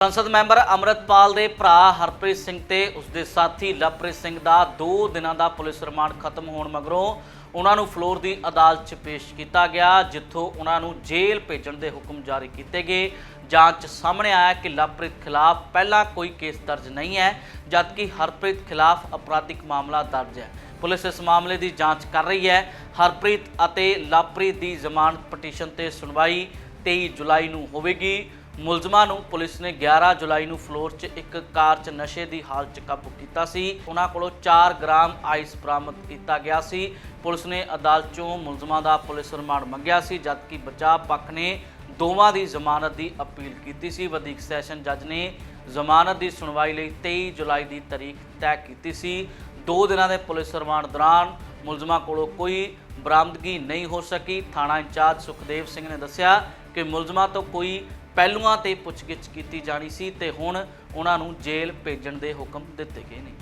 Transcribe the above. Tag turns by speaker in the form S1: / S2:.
S1: ਸੰਸਦ ਮੈਂਬਰ ਅਮਰਤਪਾਲ ਦੇ ਭਰਾ ਹਰਪ੍ਰੀਤ ਸਿੰਘ ਤੇ ਉਸਦੇ ਸਾਥੀ ਲਵਪ੍ਰੀਤ ਸਿੰਘ ਦਾ 2 ਦਿਨਾਂ ਦਾ ਪੁਲਿਸ ਰਿਮਾਂਡ ਖਤਮ ਹੋਣ ਮਗਰੋਂ ਉਹਨਾਂ ਨੂੰ ਫਲੋਰ ਦੀ ਅਦਾਲਤ 'ਚ ਪੇਸ਼ ਕੀਤਾ ਗਿਆ, ਜਿੱਥੋਂ ਉਹਨਾਂ ਨੂੰ ਜੇਲ੍ਹ ਭੇਜਣ ਦੇ ਹੁਕਮ ਜਾਰੀ ਕੀਤੇ ਗਏ। ਜਾਂਚ ਸਾਹਮਣੇ ਆਇਆ ਕਿ ਲਵਪ੍ਰੀਤ ਖਿਲਾਫ ਪਹਿਲਾਂ ਕੋਈ ਕੇਸ ਦਰਜ ਨਹੀਂ ਹੈ, ਜਦਕਿ ਹਰਪ੍ਰੀਤ ਖਿਲਾਫ ਅਪਰਾਧਿਕ ਮਾਮਲਾ ਦਰਜ ਹੈ। ਪੁਲਿਸ ਇਸ ਮਾਮਲੇ ਦੀ ਜਾਂਚ ਕਰ ਰਹੀ ਹੈ। ਹਰਪ੍ਰੀਤ ਅਤੇ ਲਵਪ੍ਰੀਤ ਦੀ ਜ਼ਮਾਨਤ ਪਟੀਸ਼ਨ ਤੇ ਸੁਣਵਾਈ 23 ਜੁਲਾਈ ਨੂੰ ਹੋਵੇਗੀ। ਮੁਲਜ਼ਮਾਂ ਨੂੰ ਪੁਲਿਸ ਨੇ 11 ਜੁਲਾਈ ਨੂੰ ਫਲੋਰ 'ਚ ਇੱਕ ਕਾਰ 'ਚ ਨਸ਼ੇ ਦੀ ਹਾਲਤ 'ਚ ਕਾਬੂ ਕੀਤਾ ਸੀ। ਉਹਨਾਂ ਕੋਲੋਂ 4 ਗ੍ਰਾਮ ਆਈਸ ਬਰਾਮਦ ਕੀਤਾ ਗਿਆ ਸੀ। ਪੁਲਿਸ ਨੇ ਅਦਾਲਤ 'ਚੋਂ ਮੁਲਜ਼ਮਾਂ ਦਾ ਪੁਲਿਸ ਰਿਮਾਂਡ ਮੰਗਿਆ ਸੀ, ਜਦਕਿ ਬਚਾਅ ਪੱਖ ਨੇ ਦੋਵਾਂ ਦੀ ਜ਼ਮਾਨਤ ਦੀ ਅਪੀਲ ਕੀਤੀ ਸੀ। ਵਧੀਕ ਸੈਸ਼ਨ ਜੱਜ ਨੇ ਜ਼ਮਾਨਤ ਦੀ ਸੁਣਵਾਈ ਲਈ 23 ਜੁਲਾਈ ਦੀ ਤਾਰੀਖ ਤੈਅ ਕੀਤੀ ਸੀ। ਦੋ ਦਿਨਾਂ ਦੇ ਪੁਲਿਸ ਰਿਮਾਂਡ ਦੌਰਾਨ ਮੁਲਜ਼ਮਾਂ ਕੋਲੋਂ ਕੋਈ ਬਰਾਮਦਗੀ ਨਹੀਂ ਹੋ ਸਕੀ। ਥਾਣਾ ਇੰਚਾਰਜ ਸੁਖਦੇਵ ਸਿੰਘ ਨੇ ਦੱਸਿਆ ਕਿ ਮੁਲਜ਼ਮਾਂ ਤੋਂ ਕੋਈ ਪਹਿਲੂਆਂ ਤੇ ਪੁੱਛਗਿੱਛ ਕੀਤੀ ਜਾਣੀ ਸੀ ਤੇ ਹੁਣ ਉਹਨਾਂ ਨੂੰ ਜੇਲ੍ਹ ਭੇਜਣ ਦੇ ਹੁਕਮ ਦਿੱਤੇ ਗਏ ਨੇ।